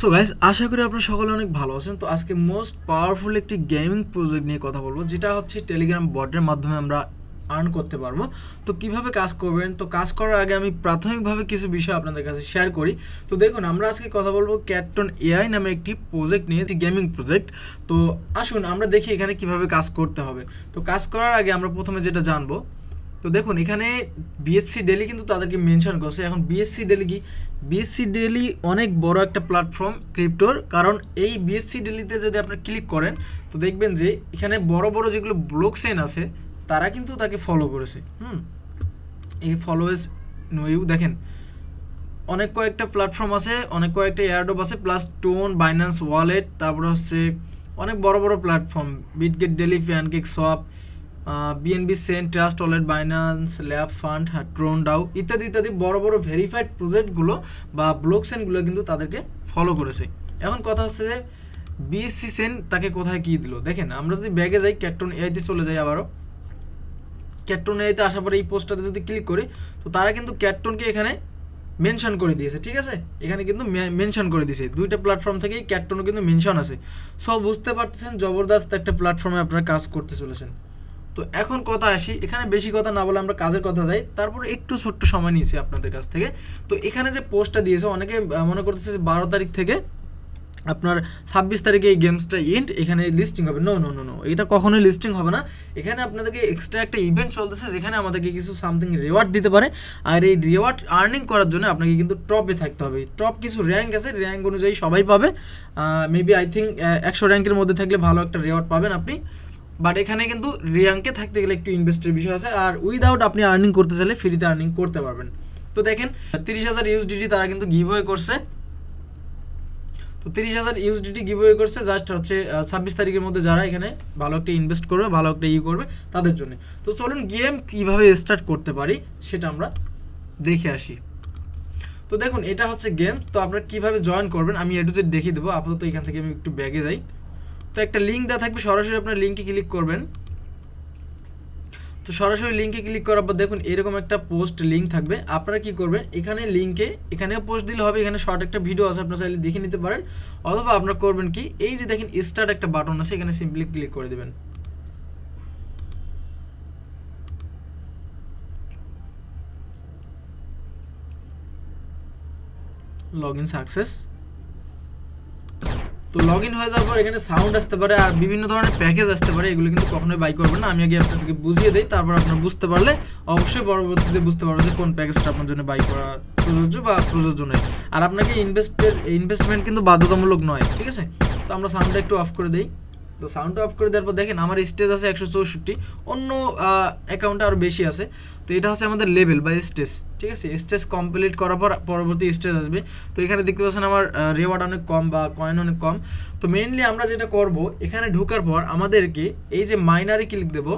So guys আশা করি আপনারা সকলে অনেক ভালো আছেন। তো আজকে মোস্ট পাওয়ারফুল একটি গেমিং প্রজেক্ট নিয়ে কথা বলব, যেটা হচ্ছে টেলিগ্রাম বটের মাধ্যমে আমরা আর্ন করতে পারব। তো কীভাবে কাজ করবেন? তো কাজ করার আগে আমি প্রাথমিকভাবে কিছু বিষয় আপনাদের কাছে শেয়ার করি। তো দেখুন, আমরা আজকে কথা বলব ক্যাটটন এআই নামে একটি প্রজেক্ট নিয়ে গেমিং প্রজেক্ট তো আসুন, আমরা দেখি এখানে কীভাবে কাজ করতে হবে। তো কাজ করার আগে আমরা প্রথমে যেটা জানব তো দেখুন, এখানে বিএসসি ডেলি কিন্তু তাদেরকে মেনশন করছে। এখন বিএসসি ডেলি কি? বিএসসি ডেলি অনেক বড় একটা প্ল্যাটফর্ম ক্রিপ্টোর কারণ এই বিএসসি ডেলিতে যদি আপনারা ক্লিক করেন, তো দেখবেন যে এখানে বড় বড় যেগুলো ব্লক চেন আছে, তারা কিন্তু তাকে ফলো করেছে। হুম? এই ফলোয়েস নইউ দেখেন, অনেক কয়েকটা প্ল্যাটফর্ম আছে, অনেক কয়েকটা এয়ারডপ আছে প্লাস টোন বাইন্যান্স ওয়ালেট তারপরে হচ্ছে অনেক বড় বড় platform Bitget daily PancakeSwap BNB Sen Trust Wallet Binance lab fund Tron Dow ইত্যাদি ইত্যাদি বড় বড় ভেরিফাইড প্রজেক্টগুলো বা ব্লক সেনগুলো কিন্তু তাদেরকে ফলো করেছে। এখন কথা হচ্ছে যে বিএসসি সেন তাকে কোথায় কী দিল? দেখেন, আমরা যদি ব্যাগে যাই ক্যাটন এআইতে চলে যাই আবারও। ক্যাটন এআইতে আসার পরে এই পোস্টটাতে যদি ক্লিক করি, তো তারা কিন্তু ক্যাটনকে এখানে মেনশন করে দিয়েছে, ঠিক আছে? এখানে কিন্তু মেনশন করে দিয়েছে। দুইটা প্ল্যাটফর্ম থেকেই ক্যাটনও কিন্তু মেনশন আছে। সব বুঝতে পারতেছেন, জবরদস্ত একটা প্ল্যাটফর্মে আপনারা কাজ করতে চলেছেন। তো এখন কথা আসি, এখানে বেশি কথা না বলে আমরা কাজের কথা যাই, তারপর একটু ছোট্ট সময় নিয়েছি আপনাদের কাছ থেকে। তো এখানে যে পোস্টটা দিয়েছে, অনেকে মনে করতেছে যে বারো তারিখ থেকে আপনার ছাব্বিশ তারিখে এই গেমসটা ইন্ট এখানে লিস্টিং হবে। নো নো নো নো এটা কখনোই লিস্টিং হবে না। এখানে আপনাদেরকে এক্সট্রা একটা ইভেন্ট চলতেছে, যেখানে আমাদেরকে কিছু সামথিং রিওয়ার্ড দিতে পারে। আর এই রিওয়ার্ড আর্নিং করার জন্য আপনাকে কিন্তু টপে থাকতে হবে। টপ কিছু র্যাঙ্ক আছে র্যাঙ্ক অনুযায়ী সবাই পাবে। মেবি আই থিঙ্ক একশো র্যাঙ্কের মধ্যে থাকলে ভালো একটা রিওয়ার্ড পাবেন আপনি। বাট এখানে কিন্তু র্যাঙ্কে থাকতে গেলে একটু ইনভেস্টের বিষয় আছে। আর উইদাউট আপনি আর্নিং করতে চাইলে ফ্রিতে আর্নিং করতে পারবেন। তো দেখেন, তিরিশ হাজার ইউএসডিটি তারা কিন্তু গিভওয়ে করছে। তো তিরিশ হাজার ইউএসডিটি গিভওয়ে করছে জাস্ট হচ্ছে ছাব্বিশ তারিখের মধ্যে যারা এখানে ভালো একটা ইনভেস্ট করবে, ভালো একটা ই করবে তাদের জন্য। তো চলুন গেম কীভাবে স্টার্ট করতে পারি সেটা আমরা দেখে আসি। তো দেখুন, এটা হচ্ছে গেম তো আপনারা কীভাবে জয়েন করবেন আমি এটু দেখিয়ে দেবো। আপাতত এখান থেকে আমি একটু ব্যাগে যাই। তো একটা লিঙ্ক দেওয়া থাকবে, সরাসরি আপনার লিঙ্কে ক্লিক করবেন। তো সরাসরি লিঙ্কে ক্লিক করার পর দেখুন, এরকম একটা পোস্ট লিঙ্ক থাকবে। আপনারা কি করবেন, এখানে লিঙ্কে এখানেও পোস্ট দিলে হবে, এখানে শর্ট একটা ভিডিও আছে, আপনারা চাইলে দেখে নিতে পারেন। অথবা আপনারা করবেন কি, এই যে দেখেন স্টার্ট একটা বাটন আছে, এখানে সিম্পলি ক্লিক করে দেবেন। লগ ইন সাকসেস তো লগ ইন হয়ে যাওয়ার পর এখানে সাউন্ড আসতে পারে আর বিভিন্ন ধরনের প্যাকেজ আসতে পারে, এগুলো কিন্তু কখনোই বাই করবেন না। আমি আগে আপনাদেরকে বুঝিয়ে দিই, তারপর আপনারা বুঝতে পারলে অবশ্যই পরবর্তীতে বুঝতে পারবেন যে কোন প্যাকেজটা আপনার জন্য বাই করা প্রযোজ্য বা প্রযোজ্য নয়। আর আপনাকে ইনভেস্টের ইনভেস্টমেন্ট কিন্তু বাধ্যতামূলক নয়, ঠিক আছে? তো আমরা সাউন্ডটা একটু অফ করে দিই। তো সাউন্ডটা অফ করে দেওয়ার পর দেখেন আমার স্টেজ আছে একশো চৌষট্টি, অন্য অ্যাকাউন্টে আরও বেশি আছে। তো এটা হচ্ছে আমাদের লেভেল বা স্টেজ ঠিক আছে? স্টেজ কমপ্লিট করার পর পরবর্তী স্টেজ আসবে। তো এখানে দেখতে পাচ্ছেন আমার রেওয়ার্ড অনেক কম বা কয়েন অনেক কম। তো মেইনলি আমরা যেটা করব, এখানে ঢোকার পর আমাদেরকে এই যে মাইনারে ক্লিক দেব।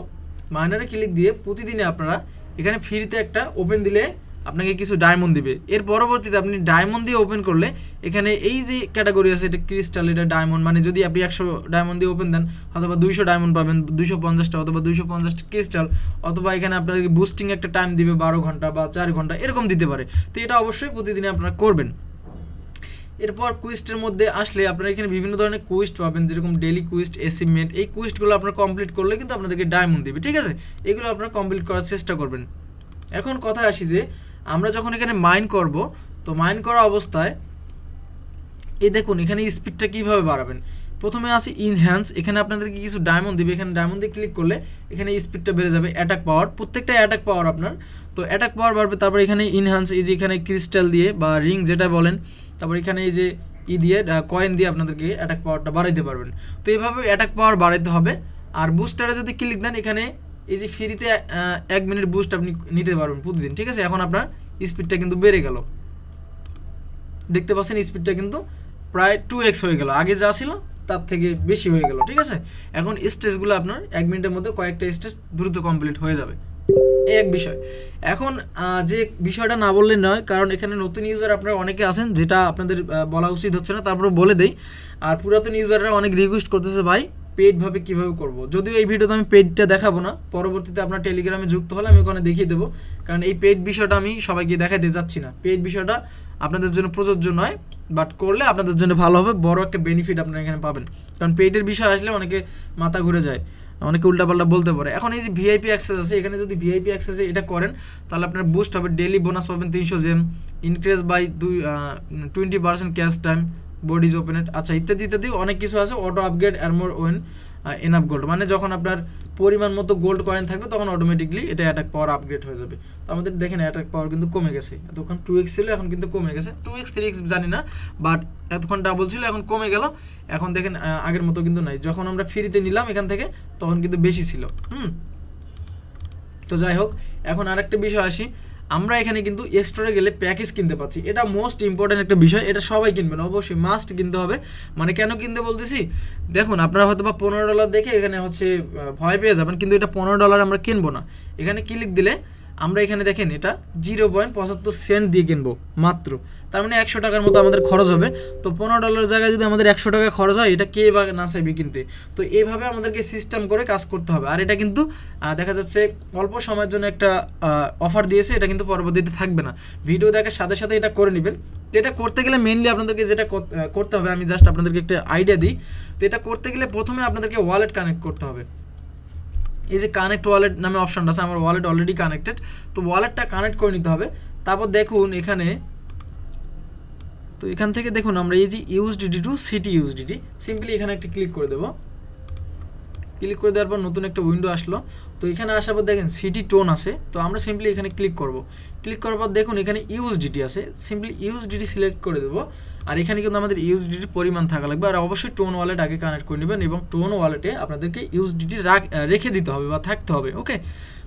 মাইনারে ক্লিক দিয়ে প্রতিদিনে আপনারা এখানে ফ্রিতে একটা ওপেন দিলে আপনাকে কিছু ডায়মন্ড দিবে। এর পরবর্তীতে আপনি ডায়মন্ড দিয়ে ওপেন করলে এখানে এই যে ক্যাটাগরি আছে, এটা ক্রিস্টাল এটা ডায়মন্ড মানে যদি আপনি একশো ডায়মন্ড দিয়ে ওপেন দেন, অথবা দুইশো ডায়মন্ড পাবেন, দুইশো পঞ্চাশটা অথবা দুইশো পঞ্চাশটা ক্রিস্টাল অথবা এখানে আপনাদেরকে বুস্টিং একটা টাইম দিবে, বারো ঘণ্টা বা চার ঘণ্টা, এরকম দিতে পারে। তো এটা অবশ্যই প্রতিদিনে আপনারা করবেন। এরপর কুইস্টের মধ্যে আসলে আপনারা এখানে বিভিন্ন ধরনের কুইস্ট পাবেন, যেরকম ডেলি কুইস্ট অ্যাচিভমেন্ট এই কুইস্টগুলো আপনারা কমপ্লিট করলে কিন্তু আপনাদেরকে ডায়মন্ড দেবে, ঠিক আছে? এগুলো আপনারা কমপ্লিট করার চেষ্টা করবেন। এখন কথা আসি যে আমরা যখন এখানে মাইন করব, তো মাইন করা অবস্থায় এই দেখুন, এখানে স্পিডটা কীভাবে বাড়াবেন? প্রথমে আসি ইনহ্যান্স এখানে আপনাদেরকে কিছু ডায়মন্ড দিবে। এখানে ডায়মন্ড দিয়ে ক্লিক করলে এখানে স্পিডটা বেড়ে যাবে। অ্যাটাক পাওয়ার প্রত্যেকটা অ্যাটাক পাওয়ার আপনার। তো অ্যাটাক পাওয়ার বাড়বে, তারপর এখানে ইনহ্যান্স এই যে এখানে ক্রিস্টাল দিয়ে বা রিং যেটা বলেন, তারপর এখানে এই যে ই দিয়ে কয়েন দিয়ে আপনাদেরকে অ্যাটাক পাওয়ারটা বাড়াইতে পারবেন। তো এইভাবে অ্যাটাক পাওয়ার বাড়াইতে হবে। আর বুস্টারে যদি ক্লিক দেন, এখানে এই যে ফ্রিতে এক মিনিট বুস্ট আপনি নিতে পারবেন প্রতিদিন, ঠিক আছে? এখন আপনার স্পিডটা কিন্তু বেড়ে গেল। দেখতে পাচ্ছেন স্পিডটা কিন্তু প্রায় টু এক্স হয়ে গেল। আগে যা ছিল, তার থেকে বেশি হয়ে গেল, ঠিক আছে? এখন স্টেজগুলো আপনার এক মিনিটের মধ্যে কয়েকটা স্টেজ দ্রুত কমপ্লিট হয়ে যাবে। এই এক বিষয়। এখন যে বিষয়টা না বললে নয়, কারণ এখানে নতুন ইউজার আপনারা অনেকে আছেন, যেটা আপনাদের বলা উচিত হচ্ছে না তারপরে বলে দেই। আর পুরাতন ইউজাররা অনেক রিকোয়েস্ট করতেছে, ভাই পেডভাবে কীভাবে করব? যদিও এই ভিডিওতে আমি পেডটা দেখাবো না, পরবর্তীতে আপনার টেলিগ্রামে যুক্ত হলে আমি ওখানে দেখিয়ে দেবো। কারণ এই পেড বিষয়টা আমি সবাইকে দেখাতে যাচ্ছি না। পেড বিষয়টা আপনাদের জন্য প্রযোজ্য নয় বাট করলে আপনাদের জন্য ভালো হবে, বড় একটা বেনিফিট আপনারা এখানে পাবেন। কারণ পেডের বিষয় আসলে অনেকে মাথা ঘুরে যায়, অনেকে উল্টাপাল্টা বলতে পারে। এখন এই যে ভিআইপি অ্যাক্সেস আছে, এখানে যদি ভিআইপি অ্যাক্সেসে এটা করেন, তাহলে আপনার বুস্ট হবে। ডেলি বোনাস পাবেন তিনশো জেম ইনক্রিজ বাই দুই টোয়েন্টি পার্সেন্ট ক্যাশ টাইম বডিজ ওপেনেট আচ্ছা ইত্যাদি ইত্যাদি অনেক কিছু আছে auto upgrade armour when enough gold মানে যখন আপনার পরিমাণ মতো গোল্ড কয়েন থাকবে, তখন অটোমেটিকলি এটা অ্যাটাক পাওয়ার আপগ্রেড হয়ে যাবে। তো আমাদের দেখেন অ্যাটাক পাওয়ার কিন্তু কমে গেছে। এতক্ষণ টু এক্স ছিল, এখন কিন্তু কমে গেছে। টু এক্স থ্রি এক্স জানি না বাট এতক্ষণ ডাবল ছিল, এখন কমে গেল। এখন দেখেন আগের মতো কিন্তু নাই। যখন আমরা ফ্রিতে নিলাম এখান থেকে, তখন কিন্তু বেশি ছিল। হুম? তো যাই হোক, এখন আরেকটা বিষয় আসি। আমরা এখানে কিন্তু স্টোরে গেলে প্যাকেজ কিনতে পাচ্ছি। এটা মোস্ট ইম্পর্ট্যান্ট একটা বিষয়, এটা সবাই কিনবেন অবশ্যই মাস্ট কিনতে হবে। মানে কেন কিনতে বলতেছি? দেখুন, আপনারা হয়তো বা পনেরো ডলার দেখে এখানে হচ্ছে ভয় পেয়ে যাবেন, কিন্তু এটা পনেরো ডলার আমরা কিনবো না। এখানে ক্লিক দিলে আমরা এখানে দেখেন এটা জিরো পয়েন্ট পঁচাত্তর সেন্ট দিয়ে কিনবো, মাত্র। তার মানে একশো টাকার মতো আমাদের খরচ হবে। তো পনেরো ডলার জায়গায় যদি আমাদের একশো টাকা খরচ হয়, এটা কে বা না চাইবে কিনতে? তো এইভাবে আমাদেরকে সিস্টেম করে কাজ করতে হবে। আর এটা কিন্তু দেখা যাচ্ছে অল্প সময়ের জন্য একটা অফার দিয়েছে, এটা কিন্তু পরবর্তীতে থাকবে না। ভিডিও দেখার সাথে সাথে এটা করে নেবেন। তো এটা করতে গেলে মেনলি আপনাদেরকে যেটা করতে হবে, আমি জাস্ট আপনাদেরকে একটা আইডিয়া দিই। তো এটা করতে গেলে প্রথমে আপনাদেরকে ওয়ালেট কানেক্ট করতে হবে। এই যে কানেক্ট ওয়ালেট নামে অপশনটা আছে, আমার ওয়ালেট অলরেডি কানেক্টেড তো ওয়ালেটটা কানেক্ট করে নিতে হবে। তারপর দেখুন এখানে, তো এখান থেকে দেখুন আমরা এই যে USDT to city USDT simply এখানে একটা ক্লিক করে দেবো। ক্লিক করে দেওয়ার পর নতুন একটা উইন্ডো আসলো। তো এখানে আসার পর দেখেন সিটি টোন আছে, তো আমরা সিম্পলি এখানে ক্লিক করব। ক্লিক করার পর দেখুন এখানে ইউএসডিটি আছে সিম্পলি ইউএসডিটি সিলেক্ট করে দেবো, আর এখানে কিন্তু আমাদের ইউএসডিটির পরিমাণ থাকা লাগবে, আর অবশ্যই টোন ওয়ালেট আগে কানেক্ট করে নেবেন এবং টোন ওয়ালেটে আপনাদেরকে ইউএসডিটি রেখে দিতে হবে বা থাকতে হবে ওকে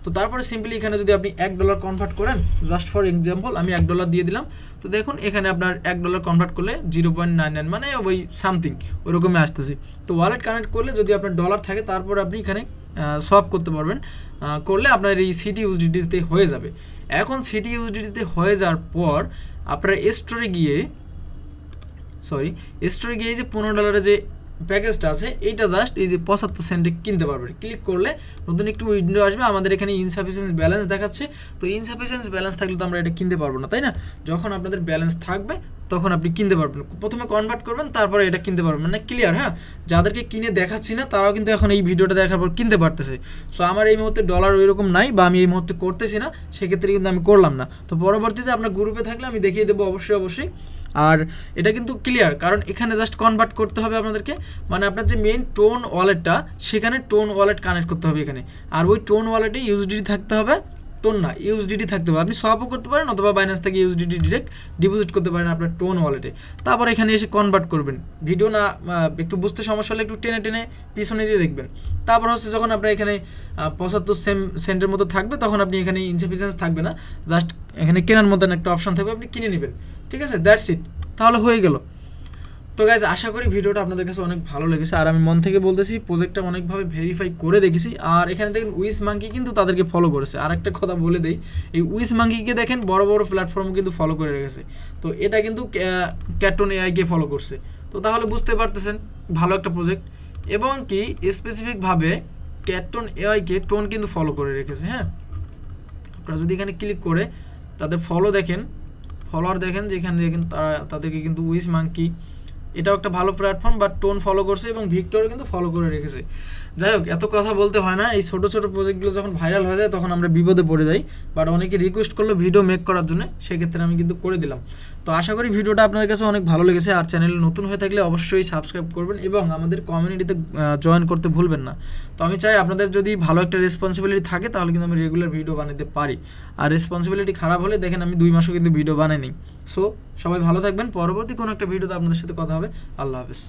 তো তারপরে সিম্পলি এখানে যদি আপনি এক ডলার কনভার্ট করেন জাস্ট ফর এক্সাম্পল আমি এক ডলার দিয়ে দিলাম, তো দেখুন এখানে আপনার এক ডলার কনভার্ট করলে জিরো পয়েন্ট নাইন নাইন মানে ওই সামথিং ওইরকমই আসতেছে। তো ওয়ালেট কানেক্ট করলে যদি আপনার ডলার থাকে, তারপর আপনি এখানে সলভ করতে পারবেন। করলে আপনার এই সিটি ইউজডিটিতে হয়ে যাবে। এখন সিটি ইউজডিটিতে হয়ে যাওয়ার পর আপনার স্টোরে গিয়ে সরি স্টোরে গিয়ে যে পনেরো ডলারের যে প্যাকেজটা আছে, এইটা জাস্ট এই যে পঁচাত্তর সেন্টে কিনতে পারবেন। ক্লিক করলে নতুন একটু উইন্ডো আসবে। আমাদের এখানে ইনসাফিসিয়েন্স ব্যালেন্স দেখাচ্ছে। তো ইনসাফিসিয়েন্স ব্যালেন্স থাকলে তো আমরা এটা কিনতে পারব না, তাই না? যখন আপনাদের ব্যালেন্স থাকবে তখন আপনি কিনতে পারবেন। প্রথমে কনভার্ট করবেন, তারপরে এটা কিনতে পারবেন। মানে ক্লিয়ার হ্যাঁ? যাদেরকে কিনে দেখাচ্ছি না, তারাও কিন্তু এখন এই ভিডিওটা দেখার পর কিনতে পারতেছে। সো আমার এই মুহূর্তে ডলার ওইরকম নাই বা আমি এই মুহূর্তে করতেছি না, সেক্ষেত্রে কিন্তু আমি করলাম না। তো পরবর্তীতে আপনার গ্রুপে থাকলে আমি দেখিয়ে দেবো অবশ্যই অবশ্যই। আর এটা কিন্তু ক্লিয়ার কারণ এখানে জাস্ট কনভার্ট করতে হবে আপনাদেরকে। মানে আপনার যে মেন টোন ওয়ালেটটা সেখানে টোন ওয়ালেট কানেক্ট করতে হবে এখানে। আর ওই টোন ওয়ালেটে ইউএসডিটি থাকতে হবে। টোন না ইউএসডিটি থাকতে পারে। আপনি সোয়াপও করতে পারেন অথবা বাইন্যান্স থেকে ইউএসডিটি ডিরেক্ট ডিপোজিট করতে পারেন আপনার টোন ওয়ালেটে তারপর এখানে এসে কনভার্ট করবেন। ভিডিও না একটু বুঝতে সমস্যা হলে একটু টেনে টেনে পিছনে দিয়ে দেখবেন। তারপর হচ্ছে যখন আপনার এখানে পঁচাত্তর সেম সেন্টের মতো থাকবে, তখন আপনি এখানে ইনসাফিসিয়েন্স থাকবে না। জাস্ট এখানে কেনার মতন একটা অপশন থাকবে, আপনি কিনে নেবেন। ঠিক আছে? দ্যাটস ইট তাহলে হয়ে গেল। তো গাইজ আশা করি ভিডিওটা আপনাদের কাছে অনেক ভালো লেগেছে। আর আমি মন থেকে বলতেছি প্রজেক্টটা অনেকভাবে ভেরিফাই করে দেখেছি। আর এখানে দেখেন উইস মাঙ্কি কিন্তু তাদেরকে ফলো করেছে। আর একটা কথা বলে দেই, এই উইস মাঙ্কিকে দেখেন বড় বড় প্ল্যাটফর্ম কিন্তু ফলো করে রেখেছে। তো এটা কিন্তু ক্যাটন এআইকে ফলো করছে। তো তাহলে বুঝতে পারতেছেন, ভালো একটা প্রজেক্ট এবং কি স্পেসিফিকভাবে ক্যাটন এআইকে টোন কিন্তু ফলো করে রেখেছে হ্যাঁ? আপনারা যদি এখানে ক্লিক করে তাদের ফলো দেখেন ফলোয়ার দেখেন, যেখানে দেখেন তারা, তাদেরকে কিন্তু উইস মাঙ্কি এটাও একটা ভালো প্ল্যাটফর্ম বাট টোন ফলো করছে এবং ভিক্টরও কিন্তু ফলো করে রেখেছে। যাই হোক এত কথা বলতে হয় না, এই ছোটো ছোটো প্রজেক্টগুলো যখন ভাইরাল হয়ে যায়, তখন আমরা বিপদে পড়ে যাই। বাট অনেকে রিকোয়েস্ট করল ভিডিও মেক করার জন্য, সেক্ষেত্রে আমি কিন্তু করে দিলাম। তো আশা করি ভিডিওটা আপনাদের কাছে অনেক ভালো লেগেছে, আর চ্যানেল নতুন হয়ে থাকলে অবশ্যই সাবস্ক্রাইব করবেন এবং আমাদের কমিউনিটিতে জয়েন করতে ভুলবেন না। তো আমি চাই আপনাদের যদি ভালো একটা রেসপন্সিবিলিটি থাকে, তাহলে কিন্তু আমি রেগুলার ভিডিও বানাতে পারি। আর রেসপন্সিবিলিটি খারাপ হলে দেখেন আমি দুই মাসও কিন্তু ভিডিও বানাইনি। সো সবাই ভালো থাকবেন। পরবর্তী কোনো একটা ভিডিওতে আপনাদের সাথে কথা হবে। আল্লাহ হাফেজ।